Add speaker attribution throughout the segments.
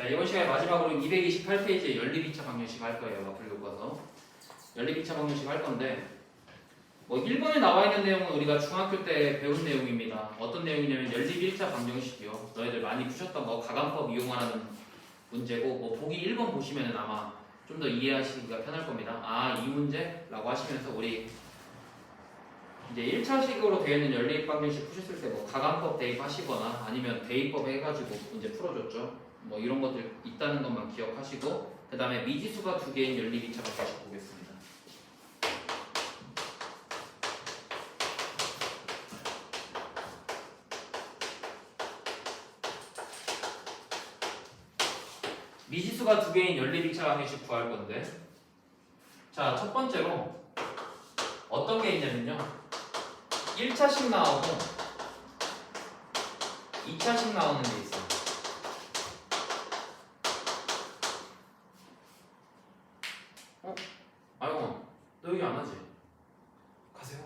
Speaker 1: 자, 이번 시간에 마지막으로 228페이지에 연립 2차 방정식 할 거예요. 마플 교과서. 연립 2차 방정식 할 건데, 뭐 1번에 나와 있는 내용은 우리가 중학교 때 배운 내용입니다. 어떤 내용이냐면 연립 1차 방정식이요. 너희들 많이 푸셨던 거 가강법 이용하는 문제고, 뭐 보기 1번 보시면은 아마 좀 더 이해하시기가 편할 겁니다. 아, 이 문제라고 하시면서 우리 이제 1차식으로 되어 있는 연립 방정식 푸셨을 때 뭐 가강법 대입하시거나 아니면 대입법 해가지고 문제 풀어줬죠. 뭐 이런 것들 있다는 것만 기억하시고 그 다음에 미지수가 두 개인 연립 2차 방정식 보겠습니다. 미지수가 두 개인 연립 2차 방정식 구할 건데 자 첫 번째로 어떤 게 있냐면요 1차식 나오고 2차식 나오는 게 있어요 어? 아이고 너 여기 안 하지? 가세요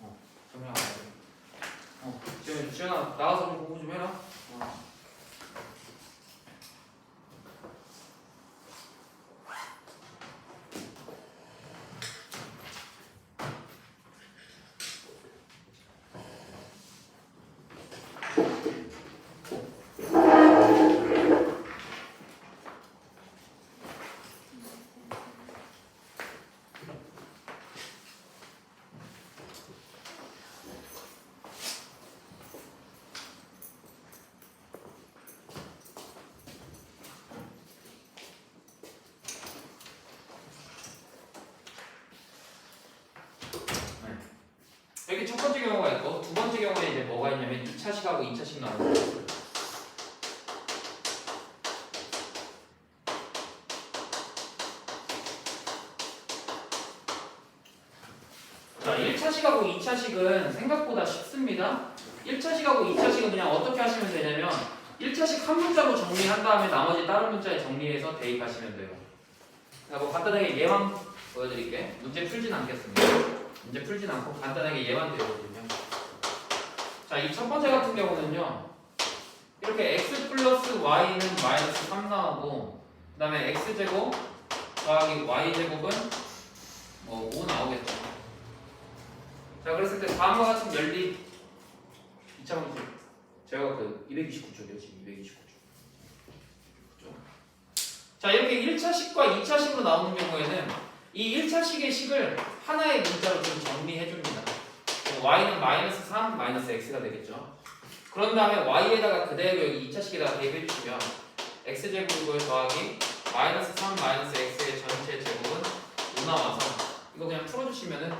Speaker 1: 어 정말 안 하지 어 지금 지현아 나가서 좀 공부 좀 해라 어. 여기 첫 번째 경우가 있고 두 번째 경우에 이제 뭐가 있냐면 2차식하고 2차식 나오는 거 자, 1차식하고 2차식은 생각보다 쉽습니다. 1차식하고 2차식은 그냥 어떻게 하시면 되냐면 1차식 한 문자로 정리한 다음에 나머지 다른 문자에 정리해서 대입하시면 돼요. 자, 뭐 간단하게 예만 보여드릴게. 문제 풀진 않겠습니다. 문제 풀진 않고 간단하게 예만 되거든요. 자, 이 첫 번째 같은 경우는요. 이렇게 x 플러스 y는 마이너스 3 나오고 그 다음에 x제곱 더하기 y제곱은 뭐 5 나오겠죠. 자, 그랬을 때 다음과 같은 연립 2차 방식 제가 그 229쪽이요, 지금 229쪽. 그죠? 자, 이렇게 1차식과 2차식으로 나오는 경우에는 이 1차식의 식을 하나의 문자로 좀 정리해 줍니다. Y는 마이너스 3, 마이너스 x가 되겠죠. 그런 다음에 y에다가 그대로 여기 2차식에다가 대입해 주시면 x제곱을 더하기 마이너스 3, 마이너스 x의 전체 제곱은 5 나와서 이거 그냥 풀어주시면은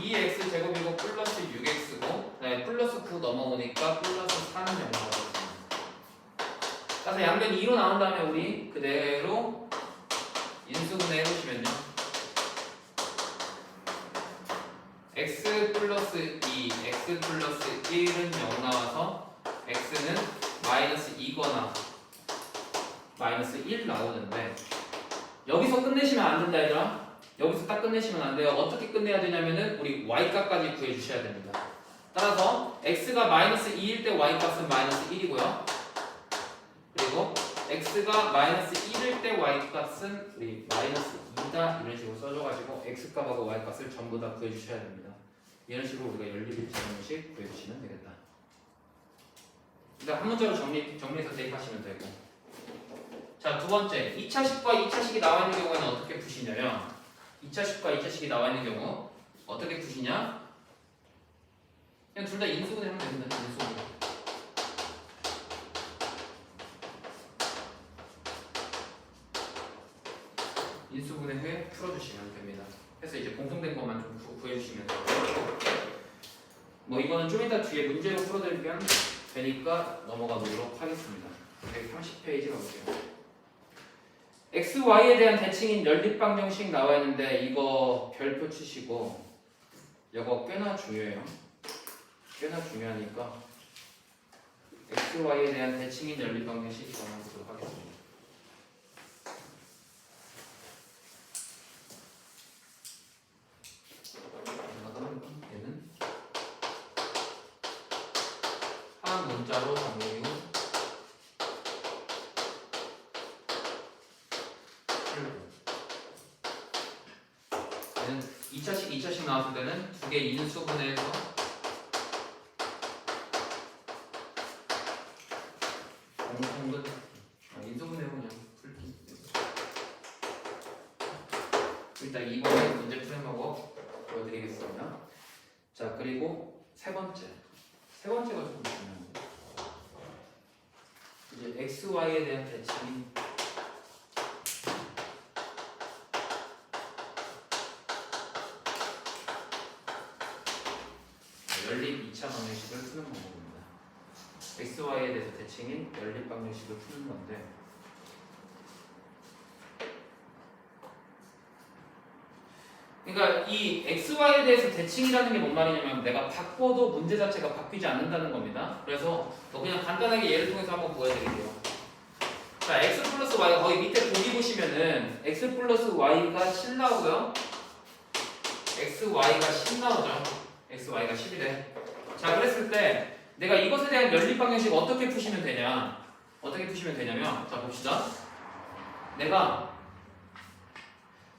Speaker 1: 2x 제곱이고 플러스 6x고 네, 플러스 9 넘어오니까 플러스 4는 0 나오거든요. 그래서 양변 2로 나온 다음에 우리 그대로 인수분해 해보시면요. X 플러스 2, x 플러스 1은 0 나와서 x는 마이너스 2거나 마이너스 1 나오는데 여기서 끝내시면 안 된다 얘들아. 여기서 딱 끝내시면 안 돼요. 어떻게 끝내야 되냐면은 우리 y 값까지 구해 주셔야 됩니다. 따라서 x가 마이너스 2일 때 y 값은 마이너스 1이고요. 그리고 x가 마이너스 1일 때 y 값은 우리 마이너스 2다 이런 식으로 써줘가지고 x 값하고 y 값을 전부 다 구해 주셔야 됩니다. 이런 식으로 우리가 연립 일차형식 구해 주시면 되겠다. 일단 한 문자로 정리 정리해서 대입하시면 되고. 자 두 번째 2차식과 2차식이 나와 있는 경우에는 어떻게 푸시냐면 2차식과 2차식이 나와 있는 경우 어떻게 푸시냐? 그냥 둘 다 인수분해 하면 됩니다. 인수분해. 인수분해 후에 풀어주시면 됩니다. 해서 이제 공통된 것만 좀 구- 구해주시면 돼요. 뭐 이거는 좀 이따 뒤에 문제로 풀어드리면 되니까 넘어가 보도록 하겠습니다. 130페이지 가볼게요. x, y에 대한 대칭인 연립방정식 나와 있는데 이거 별표 치시고 이거 꽤나 중요해요. 꽤나 중요하니까 x, y에 대한 대칭인 연립방정식 정해보도록 하겠습니다. 얘는 한 문자로 정리 후 1차식, 2차식 나왔을 때는 두 개 인수분해 해서 공통분 아, 인수분해로 그냥 풀기 일단 이번에 문제 푸는 방법 보여드리겠습니다 자 그리고 세 번째 세 번째가 좀 중요한데 이제 x, y에 대한 대칭이 연립 2차 방정식을 푸는 방법입니다. x, y에 대해서 대칭인 연립 방정식을 푸는 건데 그러니까 이 x, y에 대해서 대칭이라는 게 뭔 말이냐면 내가 바꿔도 문제 자체가 바뀌지 않는다는 겁니다. 그래서 더 그냥 간단하게 예를 통해서 한번 보여드릴게요. 자, x 플러스 y가 거기 밑에 보기 보시면은 x 플러스 y가 7 나오고요. x, y가 10 나오죠. x, y가 10이래. 자, 그랬을 때 내가 이것에 대한 연립 방정식 어떻게 푸시면 되냐? 어떻게 푸시면 되냐면 자, 봅시다. 내가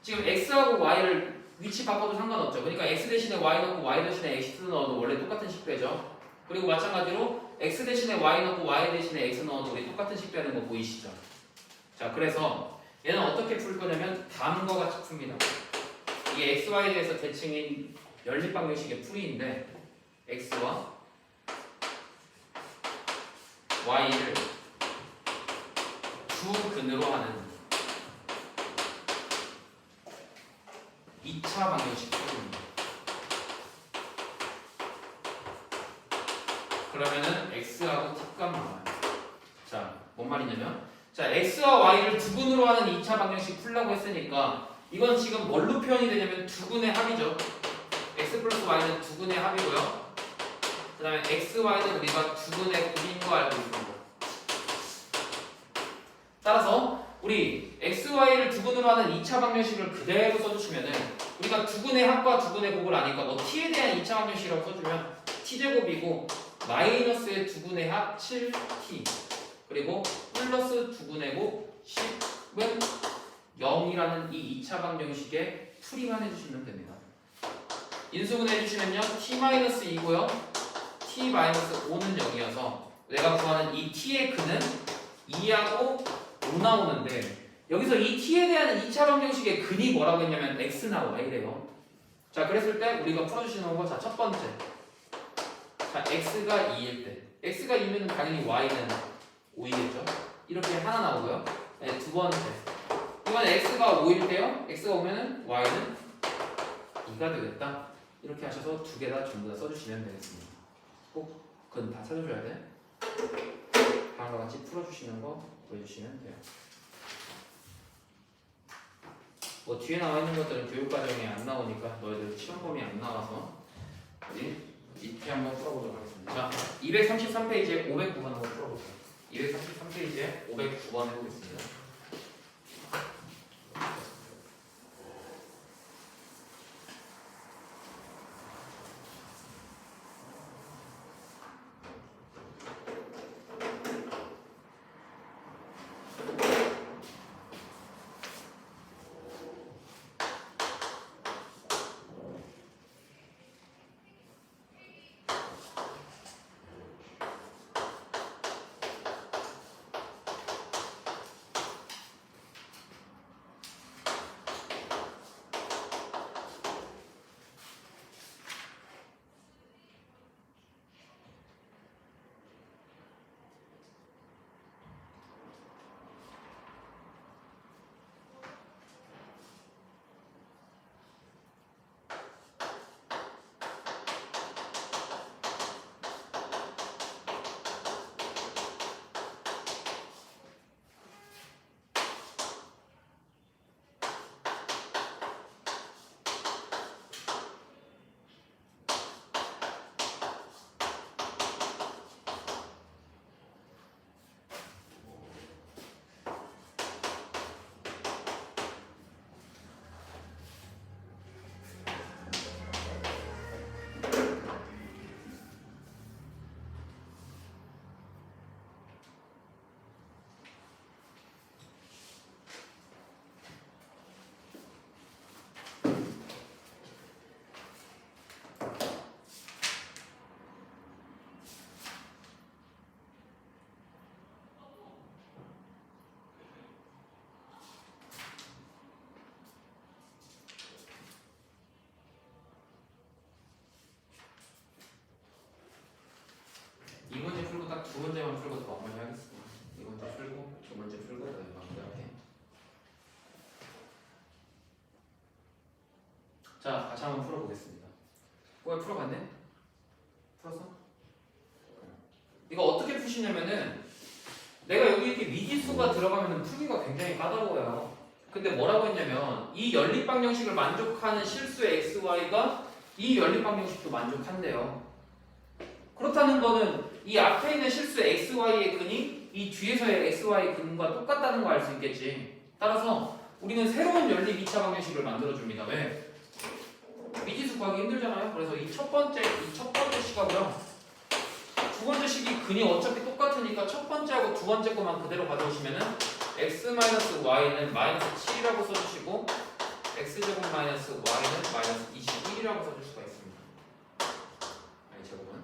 Speaker 1: 지금 x하고 y를 위치 바꿔도 상관없죠. 그러니까 x 대신에 y 넣고 y 대신에 x 넣어도 원래 똑같은 식되죠. 그리고 마찬가지로 x 대신에 y 넣고 y 대신에 x 넣어도 우리 똑같은 식 되는 거 보이시죠? 자, 그래서 얘는 어떻게 풀 거냐면 다음과 같이 풉니다. 이게 x, y에 대해서 대칭인 연립 방정식의 풀이인데 x와 y를 두 근으로 하는 2차 방정식 풀이입니다. 그러면은 x하고 t값 나와요. 자, 뭔 말이냐면 자, x와 y를 두 근으로 하는 2차 방정식 풀라고 했으니까 이건 지금 뭘로 표현이 되냐면 두 근의 합이죠. x 플러스 y는 두 근의 합이고요. 그 다음에 x, y는 우리가 두 근의 곱인 거 알고 있습니다. 따라서 우리 x, y를 두 근으로 하는 2차 방정식을 그대로 써주시면은 우리가 두 근의 합과 두 근의 곱을 아니까 뭐 t에 대한 2차 방정식이라고 써주면 t제곱이고 마이너스의 두 근의 합 7t 그리고 플러스 두 근의 곱 10은 0이라는 이 2차 방정식에 풀이만 해주시면 됩니다. 인수분해 해주시면요 t-2고요 t-5는 0이어서 내가 구하는 이 t의 근은 2하고 5 나오는데 여기서 이 t에 대한 2차 방정식의 근이 뭐라고 했냐면 x나 y래요. 자 그랬을 때 우리가 풀어주시는 거 자 첫 번째 자 x가 2일 때 x가 2면 당연히 y는 5이겠죠. 이렇게 하나 나오고요. 네, 두 번째 이번 x가 5일 때요. x가 오면은 y는 2가 되겠다. 이렇게 하셔서 두 개 다 전부 다 써주시면 되겠습니다. 꼭 그건 다 찾아줘야 돼. 다음과 같이 풀어주시는 거 보여주시면 돼요. 뭐 뒤에 나와 있는 것들은 교육과정에 안 나오니까 너희들 시험 범위 안 나와서 우리 밑에 한번 풀어보도록 하겠습니다. 자, 233페이지에 509번 한번 풀어볼게요. 233페이지에 509번 해보겠습니다. 같이 한번 풀어보겠습니다. 뭐야 풀어봤네? 풀었어? 이거 어떻게 푸시냐면은 내가 여기 이렇게 미지수가 들어가면 풀기가 굉장히 까다로워요. 근데 뭐라고 했냐면 이 연립 방정식을 만족하는 실수의 xy가 이 연립 방정식도 만족한대요. 그렇다는 거는 이 앞에 있는 실수 xy의 근이 이 뒤에서의 xy 근과 똑같다는 거 알 수 있겠지. 따라서 우리는 새로운 연립 2차 방정식을 만들어 줍니다. 왜? 미지수 구하기 힘들잖아요. 그래서 이 첫 번째 이 첫 번째 식하고요. 두 번째 식이 근이 어차피 똑같으니까 첫 번째하고 두 번째 것만 그대로 가져오시면은 x-y는 마이너스 7이라고 써주시고 x제곱 마이너스 y는 마이너스 21이라고 써줄 수가 있습니다. 아니 제곱은.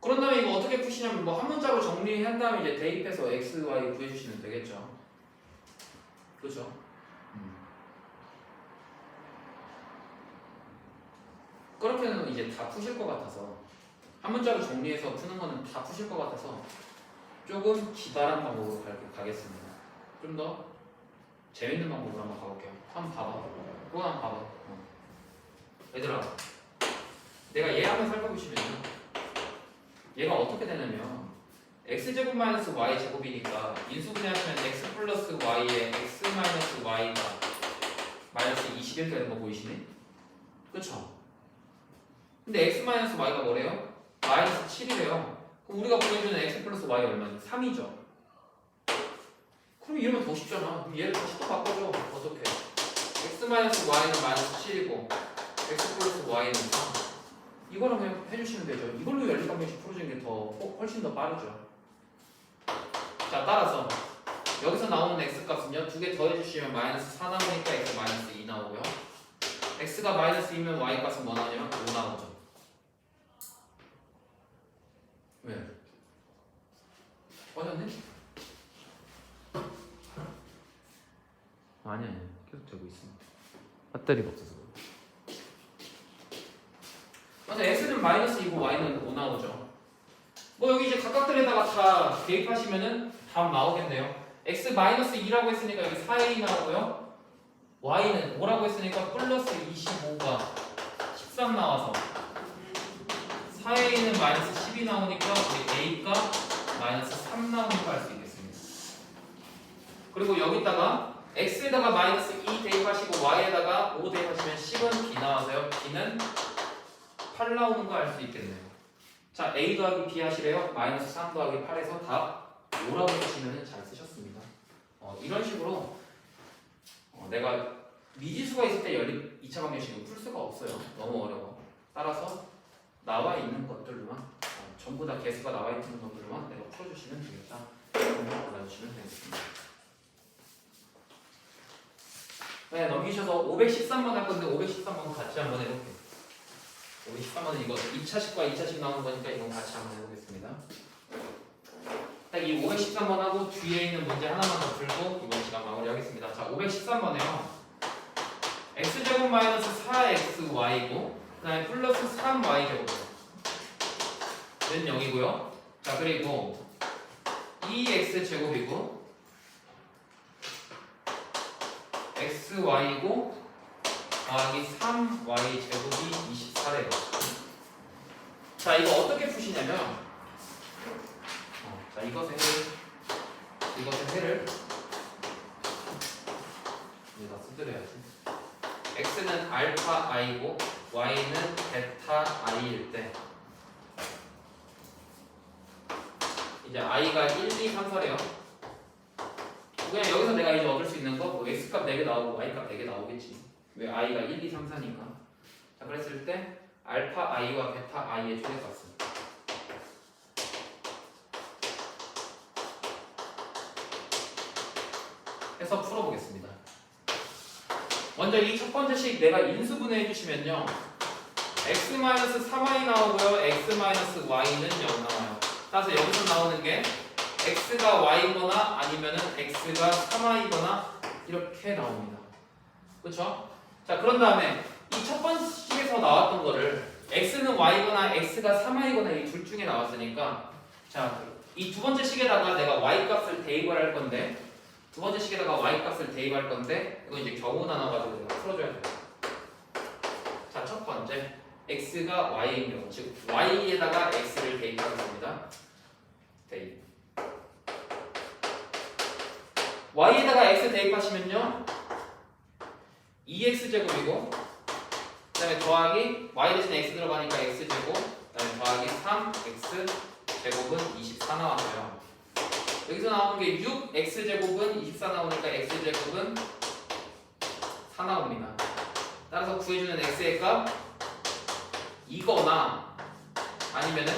Speaker 1: 그런 다음에 이거 어떻게 푸시냐면 뭐 한 문자로 정리한 다음에 이제 대입해서 x, y 구해주시면 되겠죠. 그렇죠? 그렇게 는 이제 다 푸실 것 같아서 한 문자로 정리해서 푸는 거는 다 푸실 것 같아서 조금 기발한 방법으로 가, 가겠습니다. 좀 더 재밌는 방법으로 한번 가볼게요. 한번 봐봐. 그거 한번 봐봐. 어. 얘들아, 내가 얘 한번 살펴보시면요. 얘가 어떻게 되냐면 x 제곱 마이너스 y 제곱이니까 인수분해하시면 x 플러스 y에 x 마이너스 y가 마이너스 21 되는 거 보이시네? 그쵸? 근데 x 마이너스 y가 뭐래요? 마이너스 7이래요. 그럼 우리가 보여주는 x 플러스 y 얼마니? 3이죠. 그럼 이러면 더 쉽잖아. 그럼 얘를 다시 또 바꿔줘. 어떻게? x 마이너스 y는 마이너스 7이고 x 플러스 y는 3. 이거랑 그냥 해주시면 되죠. 이걸로 연립방정식 풀어주는 게더 훨씬 더 빠르죠. 자 따라서 여기서 나오는 x 값은요 두 개 더해주시면 마이너스 4 나오니까 x 마이너스 2 나오고요. x가 마이너스 2면 y 값은 뭐 나오냐면 5 나오죠. 왜? 꺼졌네? 아니 아니 계속 되고 있습니다. 배터리가 없어서. 그래서 x는 마이너스 2고 y는 5 나오죠. 뭐 여기 이제 각각들에다가 다 대입하시면은 답 나오겠네요. x 마이너스 2라고 했으니까 여기 4a 나오고요. y는 5라고 했으니까 플러스 25가 13 나와서 4a는 마이너스 10이 나오니까 우리 a가 마이너스 3 나오는 거알수 있겠습니다. 그리고 여기다가 x에다가 마이너스 2 대입하시고 y에다가 5 대입하시면 10은 b 나와서요. b는 8 나오는 거알수 있겠네요. 자 a 더하기 b 하시래요. 마이너스 3 더하기 8에서 답 5라고 쓰시면 잘 쓰셨습니다. 어, 이런 식으로 어, 내가 미지수가 있을 때 연립 2차 방정식은 풀 수가 없어요. 너무 어려워. 따라서 나와 있는 것들로만 어, 전부 다 개수가 나와 있는 것들로만 내가 풀어주시면 되겠다. 골라주시면 되겠습니다. 네, 넘기셔서 513번 할 건데 513번 같이 한번 해볼게요. 513번은 이거 2차식과 2차식 나오는 거니까 이건 같이 한번 해보겠습니다. 딱 이 513번 하고 뒤에 있는 문제 하나만 더 풀고 이번 시간 마무리하겠습니다. 자, 513번에요. x제곱 마이너스 4xy고 그 다음에 플러스 3y제곱 는 0이고요. 자, 그리고 2x제곱이고 xy고 더하기 3y 제곱이 24래요. 자, 이거 어떻게 푸시냐면, 어, 자, 이것의 해를, 이것의 해를, 이제 다 쓰드려야지. x는 알파 i고, y는 베타 i일 때, 이제 i가 1, 2, 3, 4래요. 그냥 여기서 내가 이제 얻을 수 있는 거, 뭐 x값 4개 나오고, y값 4개 나오겠지. 왜 i가 1, 2, 3, 4니까. 자, 그랬을 때 알파 i와 베타 i의 최대값은 해서 풀어보겠습니다. 먼저 이 첫 번째 식 내가 인수분해 해 주시면요. x-3y 나오고요. x-y는 0 나와요. 따라서 여기서 나오는 게 x가 y거나 아니면은 x가 3y거나 이렇게 나옵니다. 그렇죠? 자 그런 다음에 이 첫 번째 식에서 나왔던 거를 x는 y거나 x가 3y거나 이 둘 중에 나왔으니까 자, 이 두 번째 식에다가 내가 y 값을 대입을 할 건데 두 번째 식에다가 y 값을 대입할 건데 이거 이제 경우 나눠 가지고 내가 풀어 줘야 돼요. 자, 첫 번째 x가 y인 경우 즉 y에다가 x를 대입하겠습니다. 대입. y에다가 x 대입하시면요 2x 제곱이고 그 다음에 더하기 y 대신에 x 들어가니까 x 제곱 그 다음에 더하기 3x 제곱은 24 나왔어요. 여기서 나오는 게 6x 제곱은 24 나오니까 x 제곱은 4 나옵니다. 따라서 구해주는 x의 값 이거나 아니면은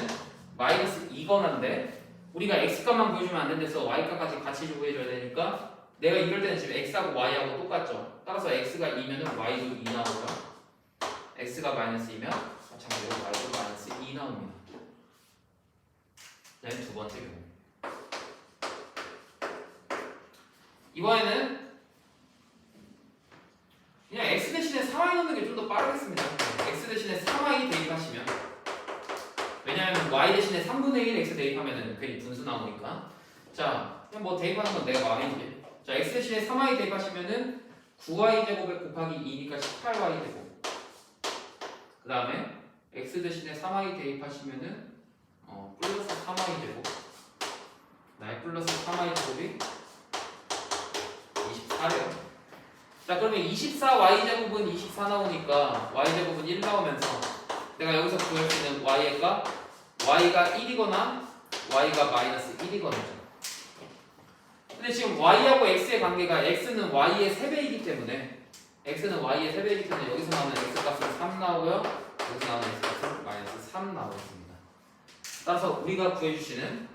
Speaker 1: 마이너스 이거나인데 우리가 x 값만 보여주면 안 된대서 y 값까지 같이 구해줘야 되니까 내가 이럴 때는 지금 x하고 y하고 똑같죠. 따라서 x가 2면은 y도 2 나오고요. x가 마이너스 2면 마찬가지로 y도 마이너스 2 나옵니다. 그다음 두 번째 경우. 이번에는 그냥 x 대신에 3y 넣는 게 좀 더 빠르겠습니다. x 대신에 3y 대입하시면 왜냐하면 y 대신에 3분의 1 x 대입하면은 괜히 분수 나오니까 자 그냥 뭐 대입하는 건 내가 마음이지. 자 x 대신에 3y 대입하시면은 9y 제곱에 곱하기 2니까 18y 제곱. 그 다음에 x 대신에 3y 대입하시면은 어, 플러스 3y 제곱. 나의 플러스 3y 제곱이 24래요. 자 그러면 24y 제곱은 24 나오니까 y 제곱은 1 나오면서 내가 여기서 구할 수 있는 y의 값 y가 1이거나 y가 마이너스 1이거든요. 근데 지금 y하고 x의 관계가 x는 y의 3배이기 때문에 x는 y의 3배이기 때문에 여기서 나오는 x 값은 3 나오고요. 여기서 나오는 x 값은 마이너스 3 나오겠습니다. 따라서 우리가 구해주시는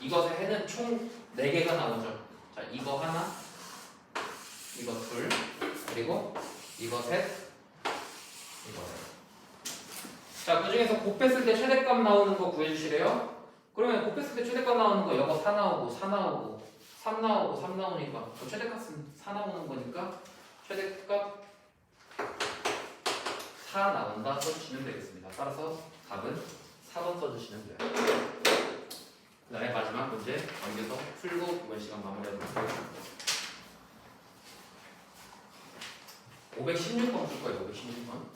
Speaker 1: 이것의 해는 총 4개가 나오죠. 자 이거 하나 이거 둘 그리고 이거 셋 이거 셋. 자, 그 중에서 곱했을 때 최대값 나오는 거 구해주시래요? 그러면 곱했을 때 최대값 나오는 거 여거 4 나오고 4 나오고 3 나오고 3 나오니까 그 최대값은 4 나오는 거니까 최대값 4 나온다 써주시면 되겠습니다. 따라서 답은 4번 써주시면 돼요. 그 다음에 마지막 문제 넘겨서 풀고 이번 시간 마무리하도록 하겠습니다. 516번 풀 거예요. 516번.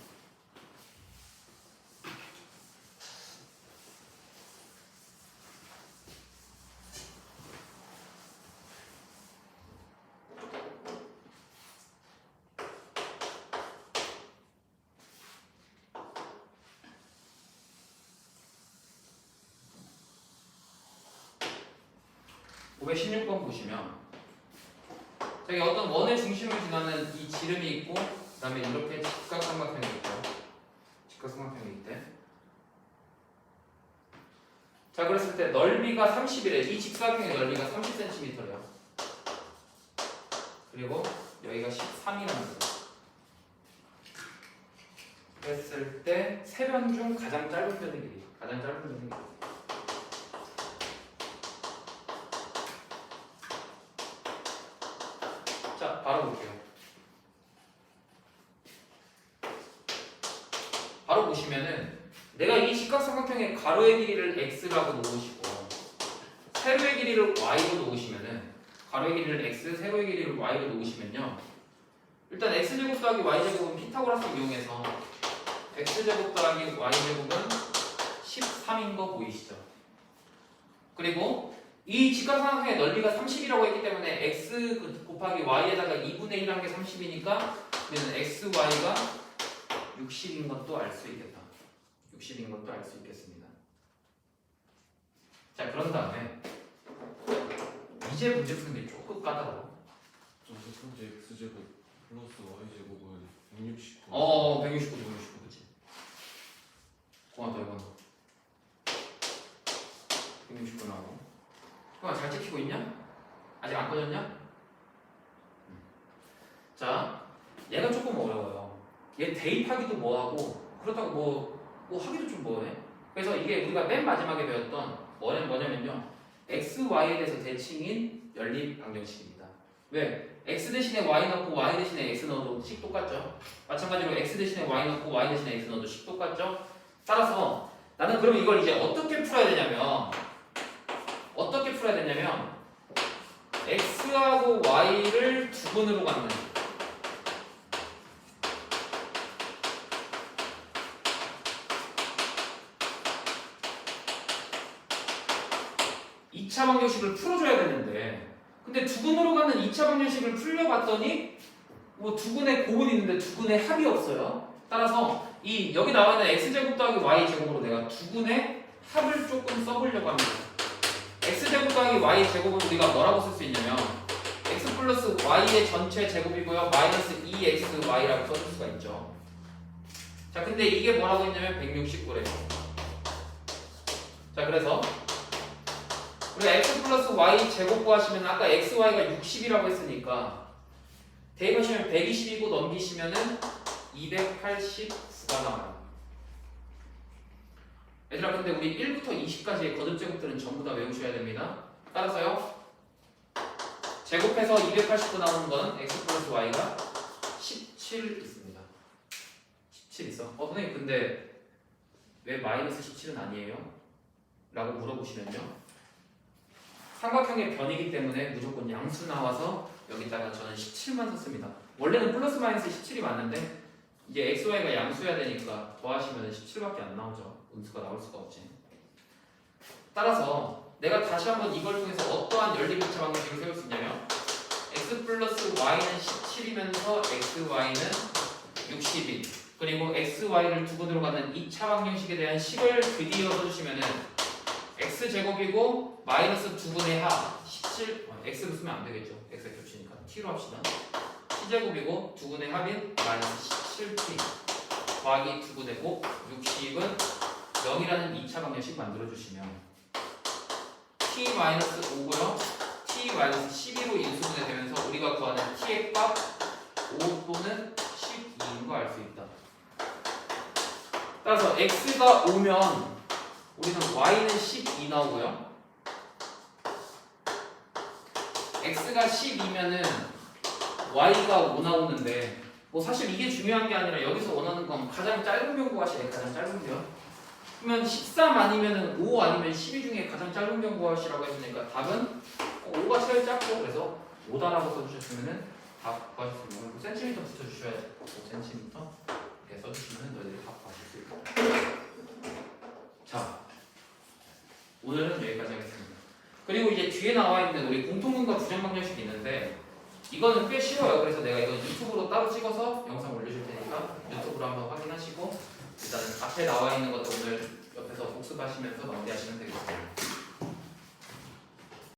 Speaker 1: (516번) 보시면 저기 어떤 원의 중심을 지나는 이 지름이 있고 그 다음에 이렇게 직각삼각형이 있죠. 직각삼각형이 있대. 자 그랬을 때 넓이가 30이래. 이 직사각형의 넓이가 30cm래요. 그리고 여기가 13이라는 거. 그랬을 때 세 변 중 가장 짧은 변의 길이. 가장 짧은 변의 길이. 자 바로 볼게요. 바로 보시면은 내가 이 직각삼각형의 가로의 길이를 x라고 놓으시고 세로의 길이를 y로 놓으시면은 가로의 길이를 x, 세로의 길이를 y로 놓으시면요. 일단 x제곱 더하기 y제곱은 피타고라스 이용해서 x제곱 더하기 y제곱은 13인 거 보이시죠? 그리고 이 직각삼각형의 넓이가 30이라고 했기 때문에 x 곱하기 y에다가 2분의 1한 게 30이니까 그러면 x, y가 60인 것도 알 수 있겠다. 60인 것도 알 수 있겠습니다. 자, 그런 다음에 이제 문제 푸는 게 조금 까다로워.
Speaker 2: 첫 번째 x제곱 플러스 y제곱은 169
Speaker 1: 어, 169, 169, 그치? 고맙다, 이건. 169 나오고. 형아, 잘 찍히고 있냐? 아직 안 꺼졌냐? 음. 자, 얘가 조금 어려워요. 얘 대입 뭐하고, 그렇다고 뭐, 뭐 하기도 좀 뭐해. 그래서 이게 우리가 맨 마지막에 배웠던 뭐냐, 뭐냐면요. x, y에 대해서 대칭인 연립 방정식입니다. 왜? x 대신에 y 넣고 y 대신에 x 넣어도 식 똑같죠? 마찬가지로 x 대신에 y 넣고 y 대신에 x 넣어도 식 똑같죠? 따라서 나는 그럼 이걸 이제 어떻게 풀어야 되냐면 어떻게 풀어야 되냐면 x하고 y를 두 분으로 갖는 2차 방정식을 풀어줘야 되는데. 근데 두근으로 가는 2차 방정식을 풀려봤더니 뭐 두근의 곱은 있는데 두근의 합이 없어요. 따라서 이 여기 나와 있는 x제곱 더하기 y제곱으로 내가 두근의 합을 조금 써보려고 합니다. x제곱 더하기 y제곱은 우리가 뭐라고 쓸 수 있냐면 x 플러스 y의 전체 제곱이고요. 마이너스 2xy라고 써줄 수가 있죠. 자 근데 이게 뭐라고 했냐면 169래요. 자 그래서 우리가 x 플러스 y 제곱 구하시면 아까 x, y가 60이라고 했으니까 대입하시면 120이고 넘기시면은 289가 나와요. 얘들아 근데 우리 1부터 20까지의 거듭 제곱들은 전부 다 외우셔야 됩니다. 따라서요. 제곱해서 289 나오는 건 x 플러스 y가 17 있습니다. 17 있어. 어 선생님 근데 왜 마이너스 17은 아니에요? 라고 물어보시면요. 삼각형의 변이기 때문에 무조건 양수 나와서 여기다가 저는 17만 썼습니다. 원래는 플러스 마이너스 17이 맞는데 이제 x, y가 양수여야 되니까 더하시면 17밖에 안 나오죠. 음수가 나올 수가 없지. 따라서 내가 다시 한번 이걸 통해서 어떠한 연립일차 방정식을 세울 수 있냐면 x 플러스 y는 17이면서 x, y는 60인 그리고 x, y를 두근으로 가는 2차 방정식에 대한 식을 드디어 써주시면은 x 제곱이고 마이너스 두 분의 합 17, 어, x로 쓰면 안 되겠죠. x가 겹치니까 t로 합시다. t 제곱이고 두 분의 합인 마이너스 17t 더하기 두 분의 곱 60은 0이라는 2차 방정식 만들어 주시면 t 마이너스 5고요. t 마이너스 12로 인수분해 되면서 우리가 구하는 t의 값 5 또는 12인 거 알 수 있다. 따라서 x가 5면 우리는 y는 12 나오고요. x가 12면은 y가 5 나오는데 뭐 사실 이게 중요한 게 아니라 여기서 원하는 건 가장 짧은 변 구하시래 가장 짧은 변. 그러면 13 아니면은 5 아니면 12 중에 가장 짧은 변 구하시라고 했으니까 답은 5가 제일 작고 그래서 5다라고 써주셨으면은 답 거고 센티미터 붙여주셔야 돼요. 5cm 이렇게 써주시면 너희들이 답 구하실 수 있고. 자, 오늘은 여기까지 하겠습니다. 그리고 이제 뒤에 나와 있는 우리 공통분과 부정 방정식이 있는데 이거는 꽤 쉬워요. 그래서 내가 이거 유튜브로 따로 찍어서 영상 올려줄 테니까 유튜브로 한번 확인하시고 일단은 앞에 나와 있는 것도 오늘 옆에서 복습하시면서 마무리하시면 되겠습니다.